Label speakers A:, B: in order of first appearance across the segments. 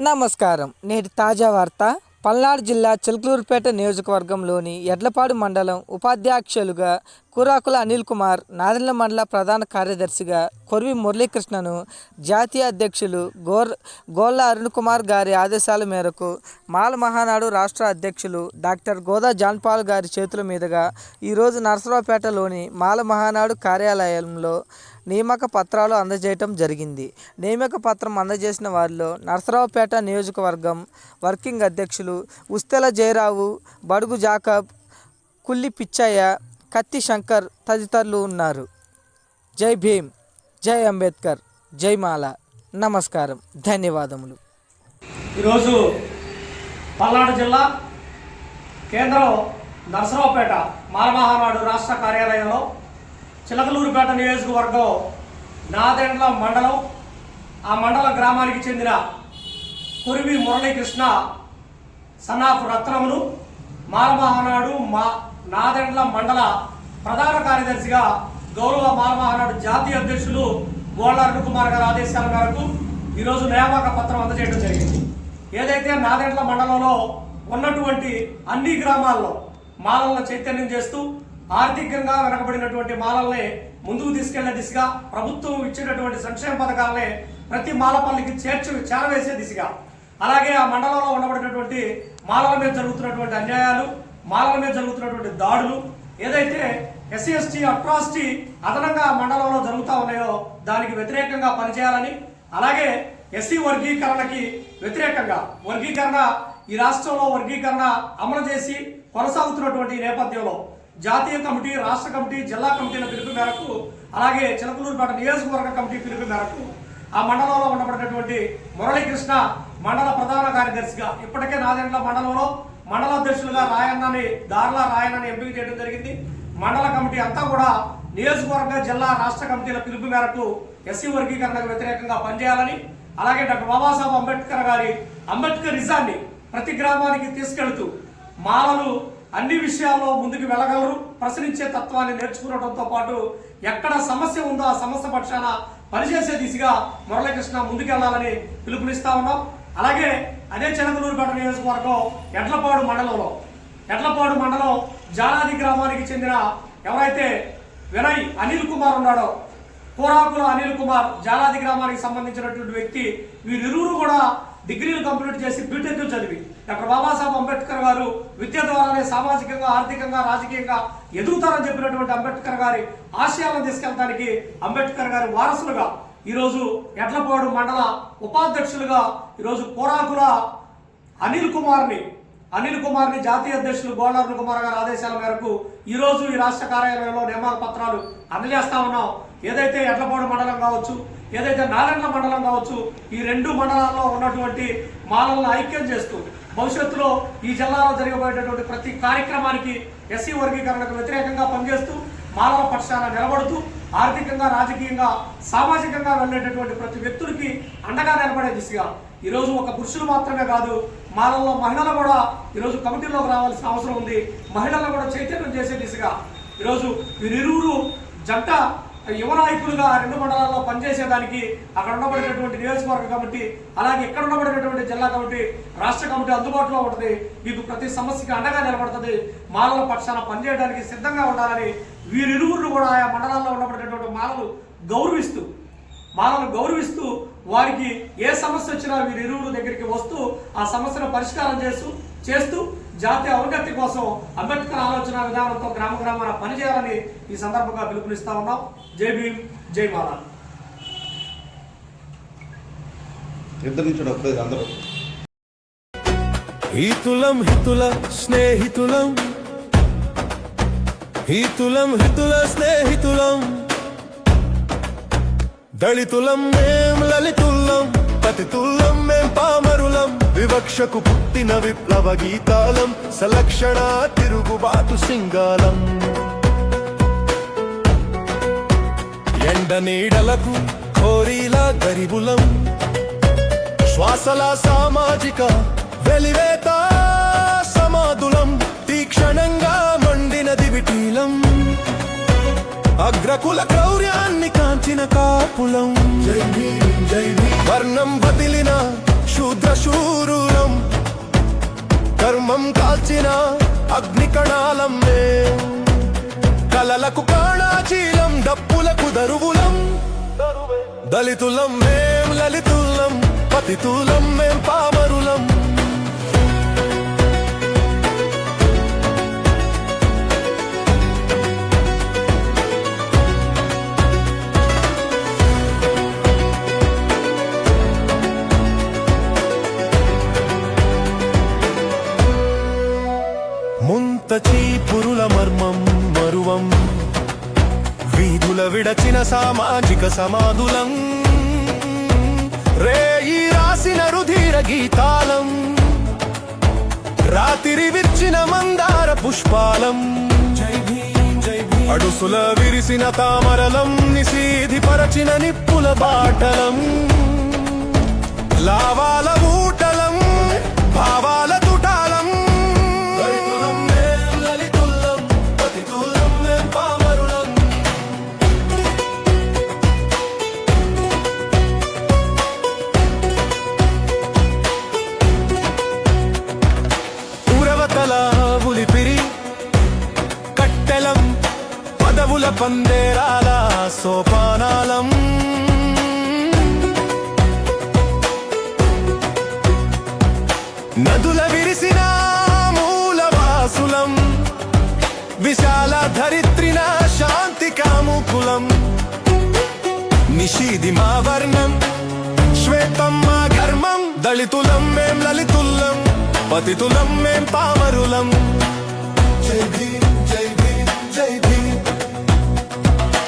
A: నమస్కారం. నేటి తాజా వార్త పల్నాడు జిల్లా చిలకలూరుపేట నియోజకవర్గంలోని ఎడ్లపాడు మండలం ఉపాధ్యక్షులుగా కూరాకుల అనిల్ కుమార్ నాదెండ్ల మండల ప్రధాన కార్యదర్శిగా కొరివి మురళీకృష్ణను జాతీయ అధ్యక్షులు గోర్ గోల్ల అరుణ్ కుమార్ గారి ఆదేశాల మేరకు మాల మహానాడు రాష్ట్ర అధ్యక్షులు డాక్టర్ గోదా జాన్పాల్ గారి చేతుల మీదుగా ఈరోజు నరసరావుపేటలోని మాల మహానాడు కార్యాలయంలో నియామక పత్రాలు అందజేయటం జరిగింది. నియామక పత్రం అందజేసిన వారిలో నరసరావుపేట నియోజకవర్గం వర్కింగ్ అధ్యక్షులు ఉస్తెల జయరావు బడుగు జాకబ్ కుల్లి పిచ్చయ్య కత్తి శంకర్ తదితరులు ఉన్నారు. జై భీమ్ జై అంబేద్కర్ జై మాల. నమస్కారం. ధన్యవాదములు.
B: ఈరోజు పల్నాడు జిల్లా కేంద్రం నరసరావుపేట మాలమహానాడు రాష్ట్ర కార్యాలయంలో చిలకలూరుపేట నియోజకవర్గం నాదెండ్ల మండలం ఆ మండల గ్రామానికి చెందిన కురివి మురళీకృష్ణ సన్నాఫ్ రత్నములు మాలమహానాడు మా నాదెండ్ల మండల ప్రధాన కార్యదర్శిగా గౌరవ మాలమహానాడు జాతీయ అధ్యక్షులు గోళ్ళ అరుణ్ కుమార్ గారి ఆదేశాల మేరకు ఈరోజు నియామక పత్రం అందజేయడం జరిగింది. ఏదైతే నాదెండ్ల మండలంలో ఉన్నటువంటి అన్ని గ్రామాల్లో మాలలను చైతన్యం చేస్తూ ఆర్థికంగా వెనకబడినటువంటి మాలల్ని ముందుకు తీసుకెళ్ళే దిశగా ప్రభుత్వం ఇచ్చేటటువంటి సంక్షేమ పథకాలని ప్రతి మాలపల్లికి చేర్చు చేరవేసే దిశగా అలాగే ఆ మండలంలో ఉండబడినటువంటి మాలల మీద జరుగుతున్నటువంటి అన్యాయాలు మాలల మీద జరుగుతున్నటువంటి దాడులు ఏదైతే ఎస్సీ ఎస్టీ అట్రాసిటీ అదనంగా మండలంలో జరుగుతూ ఉన్నాయో దానికి వ్యతిరేకంగా పనిచేయాలని అలాగే ఎస్సీ వర్గీకరణకి వ్యతిరేకంగా వర్గీకరణ ఈ రాష్ట్రంలో వర్గీకరణ అమలు చేసి కొనసాగుతున్నటువంటి నేపథ్యంలో జాతీయ కమిటీ రాష్ట్ర కమిటీ జిల్లా కమిటీల పిలుపు మేరకు అలాగే చిలకలూరుపేట నియోజకవర్గ కమిటీ పిలుపు మేరకు ఆ మండలంలో ఉండబడినటువంటి మురళీకృష్ణ మండల ప్రధాన కార్యదర్శిగా ఇప్పటికే నాదెండ్ల మండలంలో మండల అధ్యక్షులుగా రాయన్నని దార్ల రాయన్నని ఎంపిక చేయడం జరిగింది. మండల కమిటీ అంతా కూడా నియోజకవర్గ జిల్లా రాష్ట్ర కమిటీల పిలుపు మేరకు ఎస్సీ వర్గీకరణకు వ్యతిరేకంగా పనిచేయాలని అలాగే డాక్టర్ బాబాసాహెబ్ అంబేద్కర్ గారి అంబేద్కర్ అంబేద్కరిజాన్ని ప్రతి గ్రామానికి తీసుకెళ్తూ మాలలు అన్ని విషయాల్లో ముందుకు వెళ్ళగలరు. ప్రశ్నించే తత్వాన్ని నేర్చుకునడంతో పాటు ఎక్కడ సమస్య ఉందో ఆ సమస్య పక్షాన పనిచేసే దిశగా మురళీకృష్ణ ముందుకెళ్ళాలని పిలుపునిస్తా ఉన్నాం. అలాగే అదే చెనకలూరుపేట నియోజకవర్గం ఎడ్లపాడు మండలంలో ఎడ్లపాడు మండలం జాలాది గ్రామానికి చెందిన ఎవరైతే వినయ్ అనిల్ కుమార్ ఉన్నాడో కోరాకుల అనిల్ కుమార్ జాలాది గ్రామానికి సంబంధించినటువంటి వ్యక్తి వీరిరువురు కూడా డిగ్రీలు కంప్లీట్ చేసి బీటెక్ చదివి. డాక్టర్ బాబాసాహెబ్ అంబేద్కర్ గారు విద్య ద్వారానే సామాజికంగా ఆర్థికంగా రాజకీయంగా ఎదుగుతారని చెప్పినటువంటి అంబేద్కర్ గారి ఆశయాలను తీసుకెళ్ళడానికి అంబేద్కర్ గారి వారసులుగా ఈరోజు ఎడ్లపాడు మండల ఉపాధ్యక్షులుగా ఈరోజు కోరాకుల అనిల్ కుమార్ని అనిల్ కుమార్ని జాతీయ అధ్యక్షులు గోల్డర్న కుమార్ గారి ఆదేశాల మేరకు ఈ రోజు ఈ రాష్ట్ర కార్యాలయంలో నిర్మాణ పత్రాలు అందజేస్తా ఉన్నాం. ఏదైతే ఎడ్లపాడు మండలం కావచ్చు ఏదైతే నారాయణ మండలం కావచ్చు ఈ రెండు మండలాల్లో ఉన్నటువంటి మాలలను ఐక్యం చేస్తూ భవిష్యత్తులో ఈ జిల్లాలో జరగబోయేటటువంటి ప్రతి కార్యక్రమానికి ఎస్సీ వర్గీకరణకు వ్యతిరేకంగా పనిచేస్తూ మాలల పక్షాన నిలబడుతూ ఆర్థికంగా రాజకీయంగా సామాజికంగా వెళ్ళేటటువంటి ప్రతి వ్యక్తులకి అండగా నిలబడే దిశగా ఈరోజు ఒక పురుషులు మాత్రమే కాదు మాలల్లో మహిళలు కూడా ఈరోజు కమిటీలోకి రావాల్సిన అవసరం ఉంది. మహిళలను కూడా చైతన్యం చేసే దిశగా ఈరోజు వీరిరువురు జంట యువ నాయకులుగా ఆ రెండు మండలాల్లో పనిచేసేదానికి అక్కడ ఉండబడినటువంటి నియోజకవర్గ కమిటీ అలాగే ఇక్కడ ఉండబడినటువంటి జిల్లా కమిటీ రాష్ట్ర కమిటీ అందుబాటులో ఉంటుంది. మీకు ప్రతి సమస్యకి అండగా నిలబడుతుంది. మాలల పక్షాన పనిచేయడానికి సిద్ధంగా ఉండాలని వీరిరువురు కూడా ఆయా మండలాల్లో ఉండబడినటువంటి మాలలు గౌరవిస్తూ మాలను గౌరవిస్తూ వారికి ఏ సమస్య వచ్చినా వీరిరువురు దగ్గరికి వస్తూ ఆ సమస్యను పరిష్కారం చేస్తూ చేస్తూ జాతీయ ఔన్నత్య కోసం అంబేద్కర్ ఆలోచన విధానంతో గ్రామ గ్రామాన పనిచేయాలని ఈ సందర్భంగా పిలుపునిస్తా ఉన్నాం. జై భీమ్ జై మాలా
C: హితులం హితుల స్నేహితులం. హితులం హితుల స్నేహితులం. దళితులం మేం లలితుల్లం పతితుల్లం మేం పామరులం. వివక్షకు పుట్టిన విప్లవ గీతాలం సలక్షణ తిరుగుబాటు సింగాలం. ఎండ నీడలకు కోరిలా గరిబులం. శ్వాసల సామాజిక వెలివేత సమాధులం. తీక్షణంగా మండిన అగ్రకుల క్రౌర్యాన్ని కాంచిన కాపులం. జై వర్ణం వదిలిన శూరులం కర్మం కాల్చిన అగ్నికణాలం కలలకు కాణాచీలం డప్పులకు దరువులం. దళితులం మేం లలితులం పతితులం మేం పామరులం. ముంత చీపురుల మర్మం మరువం. వీధుల విడచిన సామాజిక సమాధులం. రేయి రాసిన రుధిర గీతాలం. రాతిరి విర్చిన మందార పుష్పాలం. అడుసుల విరిసిన తామరలం నిశీధి పరచిన నిప్పుల బాటలం. లావాల ఊటలం భావాల పువ్వుల పందేరాల సోపానాలం. నదుల విరిసిన మూలవాసులం విశాల ధరిత్రిన శాంతి కాముకులం. నిషీది మా వర్ణం శ్వేతం మా ఘర్మం దళితులం మేం లలితుల్లం పతితులం మేం పామరులం.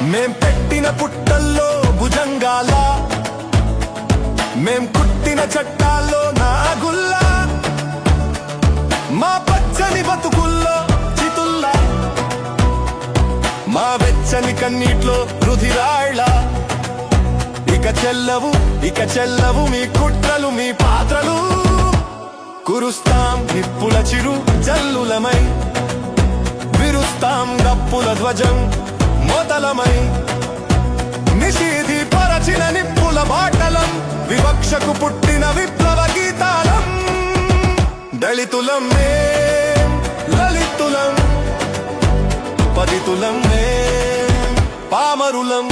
C: మేం పెట్టిన పుట్టల్లో భుజంగాల. మేం కుట్టిన చట్టాల్లో నాగుల్లా మా పచ్చని బతుకుల్లో చితుల్లా. మా వెచ్చని కన్నీట్లో రుధిరాళ్ళ. ఇక చెల్లవు ఇక చెల్లవు మీ కుట్రలు మీ పాత్రలు. కురుస్తాం నిప్పుల చిరు జల్లులమై. విరుస్తాం గప్పుల ధ్వజం. మొదలమై నిషీధి పరచిన నిప్పుల బాటలం వివక్షకు పుట్టిన విప్లవ గీతాలం. దళితులం మే లలితులం పదితులం మే పామరులం.